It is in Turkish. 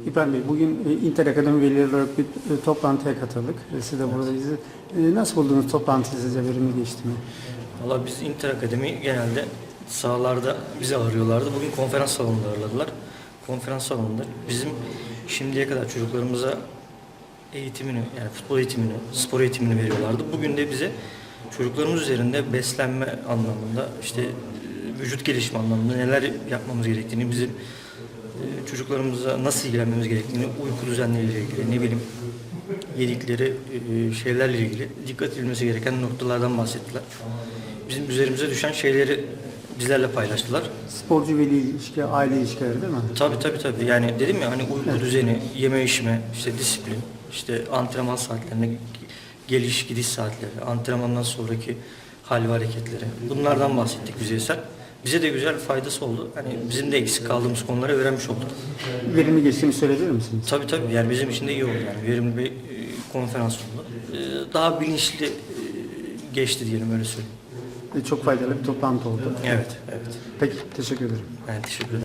İbrahim Bey, bugün e, Inter Akademi velileri olarak bir e, toplantıya katıldık. E, Siz de buradayız. E, Nasıl buldunuz toplantıyı sizce verimli geçti mi? Valla biz Inter Akademi genelde sahalarda bizi ağırlıyorlardı. Bugün konferans salonunda ağırladılar. Konferans salonunda bizim şimdiye kadar çocuklarımıza eğitimini yani futbol eğitimini, spor eğitimini veriyorlardı. Bugün de bize çocuklarımız üzerinde beslenme anlamında işte vücut gelişimi anlamında neler yapmamız gerektiğini, bizim çocuklarımıza nasıl ilgilenmemiz gerektiğini, uyku düzenleriyle ilgili, ne bileyim yedikleri e, şeylerle ilgili dikkat edilmesi gereken noktalardan bahsettiler. Bizim üzerimize düşen şeyleri bizlerle paylaştılar. Sporcu veli ilişki, aile ilişkileri değil mi? Tabii tabii tabii. Yani dedim ya hani uyku düzeni, yeme içme, işte disiplin, işte antrenman saatlerine geliş gidiş saatleri, antrenmandan sonraki hal ve hareketleri. Bunlardan bahsettik yüzeysel. Bize de güzel faydası oldu. Hani bizim de eksik kaldığımız konuları öğrenmiş olduk. Verimli geçtiğini söyleyebilir misiniz? Tabii tabii yani bizim için de iyi oldu yani. Verimli bir e, konferans oldu. E, Daha bilinçli e, geçti diyelim öyle söyleyeyim. Çok faydalı bir toplantı oldu. Evet, evet. Peki, teşekkür ederim. Ben teşekkür ederim.